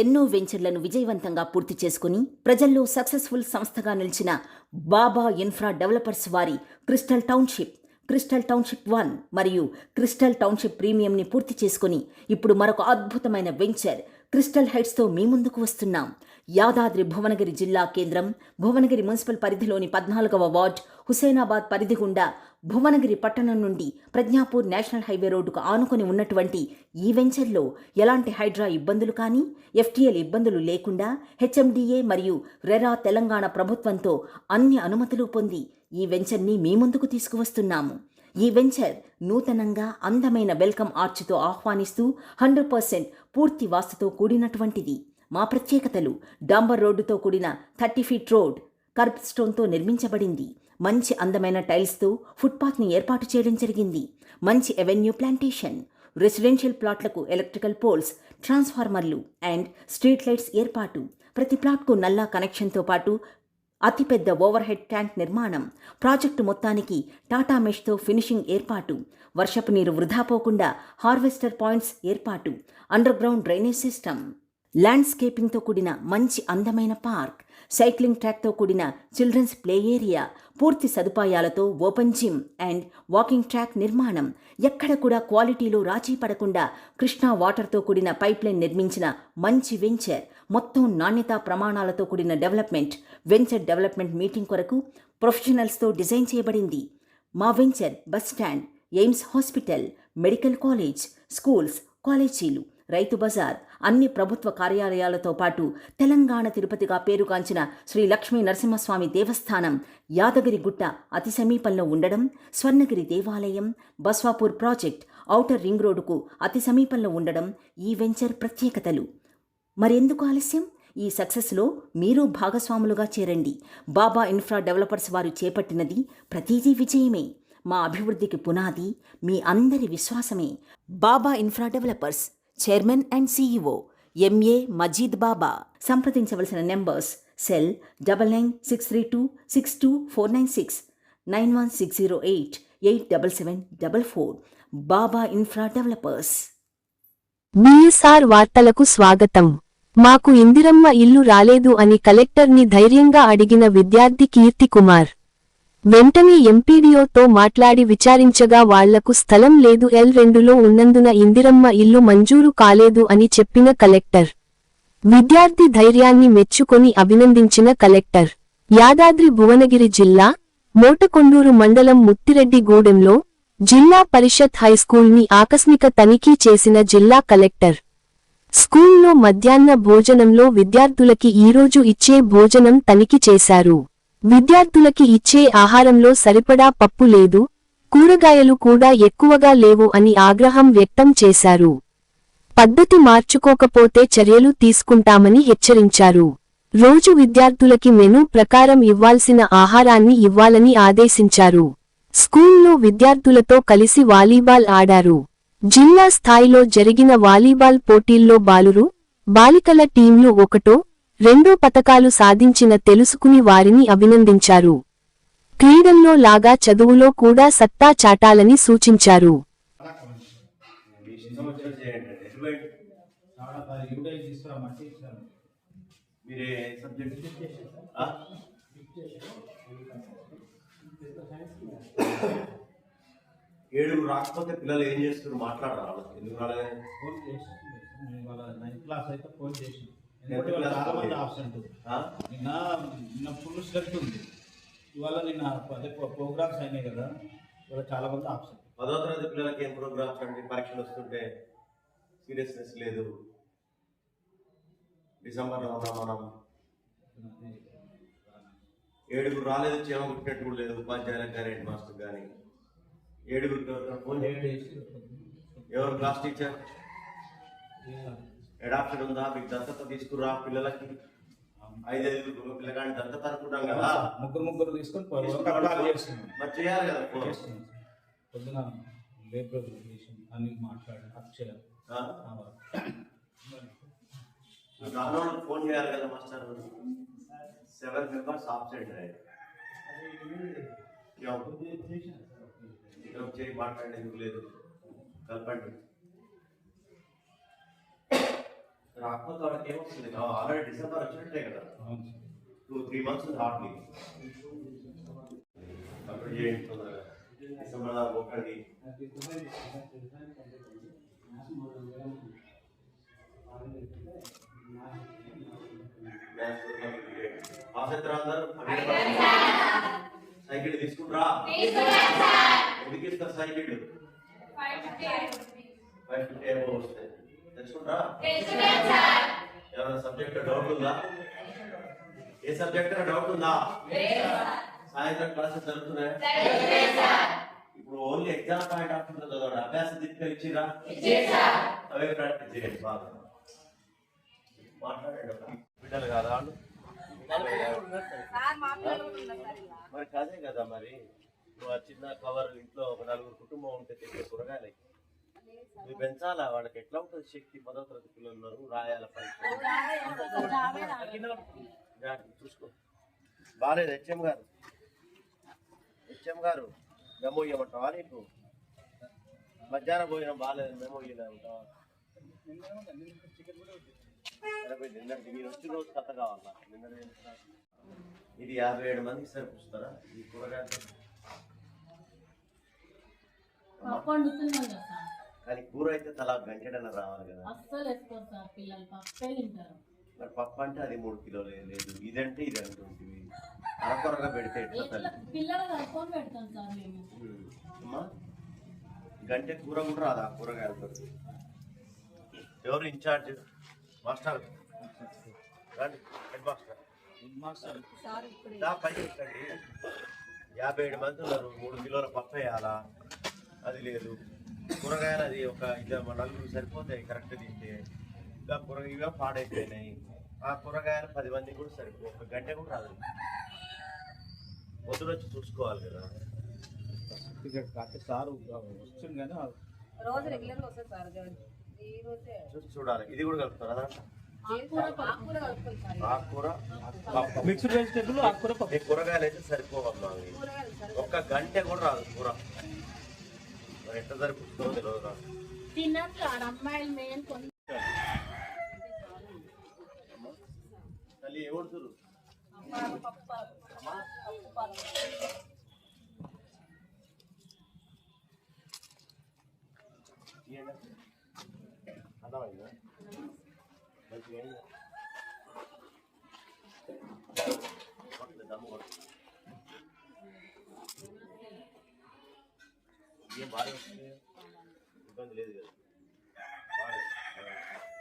ఎన్నో వెంచర్లను విజయవంతంగా పూర్తి చేసుకుని ప్రజల్లో సక్సెస్ఫుల్ సంస్థగా నిలిచిన బాబా ఇన్ఫ్రా డెవలపర్స్ వారి crystal township crystal township one మరియు క్రిస్టల్ టౌన్షిప్ ప్రీమియంని పూర్తి చేసుకుని ఇప్పుడు మరొక అద్భుతమైన వెంచర్ క్రిస్టల్ హైట్స్తో మీ ముందుకు వస్తున్నాం. యాదాద్రి భువనగిరి జిల్లా కేంద్రం భువనగిరి మున్సిపల్ పరిధిలోని పద్నాలుగవ వార్డ్ హుసేనాబాద్ పరిధి గుండా భువనగిరి పట్టణం నుండి ప్రజ్ఞాపూర్ నేషనల్ హైవే రోడ్డుకు ఆనుకొని ఉన్నటువంటి ఈ వెంచర్లో ఎలాంటి హైడ్రా ఇబ్బందులు కానీ ఎఫ్టీఎల్ ఇబ్బందులు లేకుండా హెచ్ఎండిఏ మరియు రెరా తెలంగాణ ప్రభుత్వంతో అన్ని అనుమతులు పొంది ఈ వెంచర్ని మీ ముందుకు తీసుకువస్తున్నాము. ఈ వెంచర్ నూతనంగా అందమైన వెల్కమ్ ఆర్చ్తో ఆహ్వానిస్తూ హండ్రెడ్ పర్సెంట్ పూర్తి వాస్తుతో కూడినటువంటిది. మా ప్రత్యేకతలు డాంబర్ రోడ్డుతో కూడిన థర్టీ ఫీట్ రోడ్ కర్బ్ స్టోన్తో నిర్మించబడింది. మంచి అందమైన టైల్స్తో ఫుట్పాత్ని ఏర్పాటు చేయడం జరిగింది. మంచి ఎవెన్యూ ప్లాంటేషన్ రెసిడెన్షియల్ ప్లాట్లకు ఎలక్ట్రికల్ పోల్స్ ట్రాన్స్ఫార్మర్లు అండ్ స్ట్రీట్ లైట్స్ ఏర్పాటు. ప్రతి ప్లాట్కు నల్లా కనెక్షన్తో పాటు అతిపెద్ద ఓవర్ హెడ్ ట్యాంక్ నిర్మాణం. ప్రాజెక్టు మొత్తానికి టాటా మెష్తో ఫినిషింగ్ ఏర్పాటు. వర్షపు నీరు వృధా పోకుండా హార్వెస్టర్ పాయింట్స్ ఏర్పాటు. Under ground drainage system. ల్యాండ్స్కేపింగ్తో కూడిన మంచి అందమైన పార్క్ సైక్లింగ్ ట్రాక్తో కూడిన చిల్డ్రన్స్ ప్లే ఏరియా పూర్తి సదుపాయాలతో open gym and walking track నిర్మాణం ఎక్కడ కూడా క్వాలిటీలో రాజీ పడకుండా కృష్ణా వాటర్తో కూడిన పైప్లైన్ నిర్మించిన మంచి వెంచర్ మొత్తం నాణ్యతా ప్రమాణాలతో కూడిన డెవలప్మెంట్ వెంచర్ డెవలప్మెంట్ మీటింగ్ కొరకు ప్రొఫెషనల్స్తో డిజైన్ చేయబడింది. మా venture bus stand AIIMS hospital medical college schools కాలేజీలు రైతు బజార్ అన్ని ప్రభుత్వ కార్యాలయాలతో పాటు తెలంగాణ తిరుపతిగా పేరుగాంచిన శ్రీ లక్ష్మీ నరసింహస్వామి దేవస్థానం యాదగిరిగుట్ట అతి సమీపంలో ఉండడం స్వర్ణగిరి దేవాలయం బస్వాపూర్ ప్రాజెక్ట్ ఔటర్ రింగ్ రోడ్డుకు అతి సమీపంలో ఉండడం ఈ వెంచర్ ప్రత్యేకతలు. మరెందుకు ఆలస్యం? ఈ సక్సెస్లో మీరు భాగస్వాములుగా చేరండి. బాబా ఇన్ఫ్రా డెవలపర్స్ వారు చేపట్టినది ప్రతిదీ విజయమే. మా అభివృద్ధికి పునాది మీ అందరి విశ్వాసమే. Baba infra developers chairman and CEO M A Majeed Baba. సంప్రదించవలసిన numbers cell double nine six three two six two four nine six nine one six zero eight eight double seven double four. Baba infra developers. మీఎస్ఆర్ వార్తలకు స్వాగతం. మాకు ఇందిరమ్మ ఇల్లు రాలేదు అని కలెక్టర్ని ధైర్యంగా అడిగిన విద్యార్థి కీర్తి కుమార్. వెంటనే ఎంపీడీఓతో మాట్లాడి విచారించగా వాళ్ళకు స్థలం లేదు ఎల్ రెండులో ఉన్నందున ఇందిరమ్మ ఇల్లు మంజూరు కాలేదు అని చెప్పిన కలెక్టర్. విద్యార్థి ధైర్యాన్ని మెచ్చుకొని అభినందించిన కలెక్టర్. యాదాద్రి భువనగిరి జిల్లా మోటకొండూరు మండలం ముత్తిరెడ్డిగూడెంలో జిల్లా పరిషత్ హైస్కూల్ని ఆకస్మిక తనిఖీ చేసిన జిల్లా కలెక్టర్. స్కూల్లో మధ్యాహ్న భోజనంలో విద్యార్థులకి ఈరోజు ఇచ్చే భోజనం తనిఖీ చేశారు. విద్యార్థులకి ఇచ్చే ఆహారంలో సరిపడా పప్పు లేదు కూరగాయలు కూడా ఎక్కువగా లేవు అని ఆగ్రహం వ్యక్తం చేశారు. పద్ధతి మార్చుకోకపోతే చర్యలు తీసుకుంటామని హెచ్చరించారు. రోజు విద్యార్థులకి మెనూ ప్రకారం ఇవ్వాల్సిన ఆహారాన్ని ఇవ్వాలని ఆదేశించారు. స్కూల్లో విద్యార్థులతో కలిసి వాలీబాల్ ఆడారు. జిల్లా స్థాయిలో జరిగిన వాలీబాల్ పోటీల్లో బాలురు బాలికల టీంలు ఒకటో రెండో పతకాలు సాధించిన తెలుసుకుని వారిని అభినందించారు. క్రీడల్లో లాగా చదువులో కూడా సత్తా చాటాలని సూచించారు? ఏడుగురు రాకపోతే పిల్లలు ఏం చేస్తున్నారు? మాట్లాడరా ఎందుకు రాలేదు ఫోన్ చేసి నైన్త్ క్లాస్ అయితే ఫోన్ చేసి చాలా మంది. ఆబ్సెంట్? నిన్న నిన్న ఫుల్ స్ట్రెంత్ ఉంది. ఇవాళ నిన్న అదే ప్రోగ్రామ్స్ అయినాయి కదా ఇవాళ చాలా మంది ఆబ్సెంట్ పదో తరగతి పిల్లలకి ఏం ప్రోగ్రామ్స్ అండి పరీక్షలు వస్తుంటే సీరియస్నెస్ లేదు. డిసెంబర్లో ఉన్నాం మనం ఏడుగురు రాలేదు చేమ కుట్టినట్టు కూడా లేదు. ఉపాధ్యాయులకు కానీ హెడ్ మాస్టర్ కానీ. చేయండి ఎవరు? Class teacher? అడాప్షన్ ఉందా? మీకు దత్తత తీసుకురా పిల్లలకి. ఐదైదు పిల్లగాని దత్తత అనుకుంటాం కదా ముగ్గురు ముగ్గురు తీసుకొని మరి చేయాలి కదా పొద్దున లేబర్ రిలేషన్ అన్ని మాట్లాడి అక్షయ. ఫోన్ చేయాలి కదా మాస్టర్. సెవెన్ మెంబర్స్ ఆబ్సెంట్ అయ్యారు మాట్లాడేందుకు లేదు. కలపండి. రాకపోతే వాడికి ఏమొస్తుంది ఆల్రెడీ డిసెంబర్ వచ్చినట్టే కదా. టూ త్రీ మంత్స్ చేయండి తొందరగా? డిసెంబర్ దాకా పోకండి పాస్ అవుతారా అందరూ? సైకిల్ తీసుకుంటారా? ఎందుకు ఇస్తారు సైకిల్? ఫైవ్ ఫిఫ్టీ వస్తాయి. సబ్జెక్ట్ డౌట్ ఉందా? ఏ సబ్జెక్ట్ డౌట్ ఉందా? సాయంత్రం క్లాసెస్ జరుగుతున్నాయి? ఇప్పుడు only exam point of view చదవండి అభ్యాస దీపిక ఇచ్చిరా అవే ప్రాక్టీస్ చేయండి బాగా. మాట్లాడండి ఒక బిడ్డలు కాదా వాళ్ళు? మరి కాదే కదా మరి. నువ్వు ఆ చిన్న కవర్ ఇంట్లో ఒక నలుగురు కుటుంబం ఉంటే తెచ్చే కూరగాయలు నువ్వు పెంచాలా వాళ్ళకి ఎట్లా ఉంటుంది శక్తి? పదో తరగతి పిల్లలు ఉన్నారు రాయాల పరీక్ష. చూసుకో. బాగాలేదు హెచ్ఎం గారు. హెచ్ఎం గారు మెమో ఇవ్వమంటావా నీకు? మధ్యాహ్నం భోజనం బాగాలేదు మెమో ఇవ్వలేమంటావా నిన్నటి మీరు వచ్చిన రోజు కథ కావాలా? నిన్న ఇది యాభై ఏడు మందికి సరిపోస్తారా? ఈ కూరగాయలు? కానీ కూర అయితే తలా గంటెడన రావాలి కదా. అస్సలు వేసుకోరు సార్ పిల్లలు పప్పే తింటారు. మరి పప్పు అంటే అది మూడు కిలోలు లేదు ఇదంటే ఇది అంటుంటివి. అరకొరగా పెడితే ఎట్లా తల్లి? పిల్లలు కలుపుకొని పెడతాం సార్ మేము. అమ్మా గంటె కూర కూడా రాదా? కూరగాయలతో ఎవరు ఇన్ఛార్జ్ మాస్టర్. రండి హెడ్ మాస్టర్. మాస్టర్. దా పని చేయండి యాభై ఏడు మంది ఉన్నారు మూడు కిలోల పప్పు వేయాలా? అది లేదు. కూరగాయలు అది ఒక మన నలుగురు సరిపోతాయి కరెక్ట్ తింటే. ఇంకా కూరగాయ పాడైపోయినాయి. ఆ కూరగాయలు పది మందికి కూడా సరిపో ఒక గంట కూడా రాదు. పొద్దున వచ్చి చూసుకోవాలి కదా. ఇక్కడ కాకపోతే సార్ వస్తుంది కానీ రోజు రెగ్యులర్ వస్తుంది సార్ ఈ రోజే. చూసి చూడాలి. ఇది కూడా కలుపుతారు? అదా ఆకుకూర. మిక్స్డ్ వెజిటేబుల్ కూరగాయలు అయితే సరిపోవమ్మా అవి. కూరగాయలు సార్ ఒక్క గంట కూడా రాదు కూర. ఎట్లా సరిపోతుందో? తెలియదు ఆడ అమ్మాయిలు మెయిన్ కొన్ని తల్లి ఏమడుతురు అర్థమైందా? మంచిగా ఏం బాగా వస్తుంది? ఇబ్బంది లేదు కదా.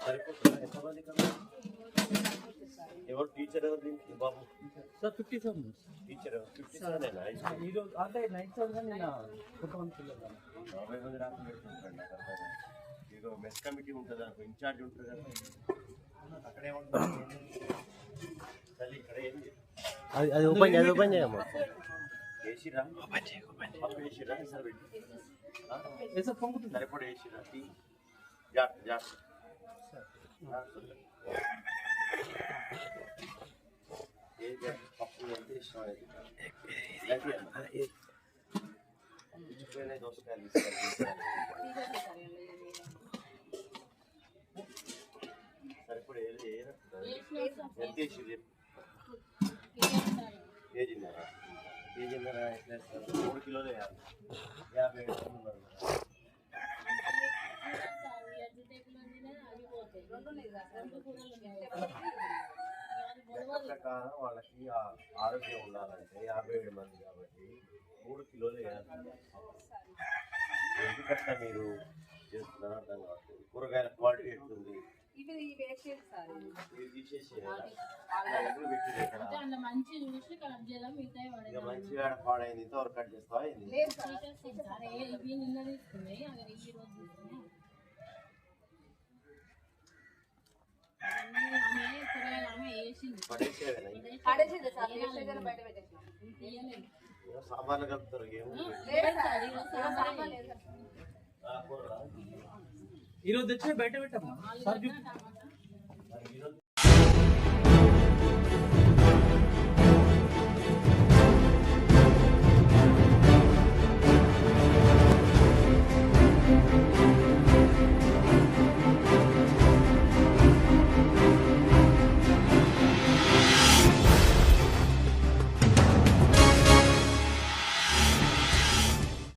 సరిపోతుందా ఎంతమంది కదా ఎవరు టీచర్ ఎవరు దీనికి? బాబు. సార్ ఫిఫ్టీ సెవెన్ టీచర్ ఎవరు? ఫిఫ్టీ సెవెన్ ఈరోజు అంటే నైట్ సెవెన్ నిన్న కొంతమంది పిల్లలు. నలభై మంది రాకుండా పెట్టుకుంటాండి అక్కడ ఏదో మెస్ కమిటీ ఉంటుంది? అనుకో ఇన్ఛార్జ్ ఉంటుంది? కదా అక్కడ ఏముంటుంది తల్లి ఇక్కడ ఏంది అది అది ఓపెన్ అది ఓపెన్ చేయమ్మా వేసిరా? పప్పు వేసిరా? సార్ పెట్టి. సార్ పొంగుతుంది? సరిపడ వేసిరా? టీ జాగ్రత్త జాగ్రత్త? పప్పు ఎంత ఇష్టం పుచ్చిపోయిన దోసకాయలు ఏది ఏది ఎంత వేసి వేస్తారు? మూడు కిలోలు యాభై ఏడు మంది ప్రకారం వాళ్ళకి ఆరోగ్యం ఉండాలంటే యాభై ఏడు మంది కాబట్టి మూడు కిలోలు వేయాలి. ఎందుకంటే మీరు చేస్తున్నారు అర్థం కావట్లేదు కూరగాయల క్వాలిటీ ఎట్లుంది? ఇవి సార్. అందులో మంచి చూసి కట్ చేద్దాం మిగతా ఇక మంచిగా పాడైంది కట్ చేస్తావా లేదు సార్. సార్? ఏ ఇవి నిన్న తీసుకున్నాయి అవి ఈ రోజు తీసుకున్నాయి. కలుపుతారు ఏమో ఈరోజు సాంబార్ లేదు సార్ ఆ కూర ఈరోజు తెచ్చిన బయట పెట్టమ్మా సార్ ఆలుగడ్డ టమాటా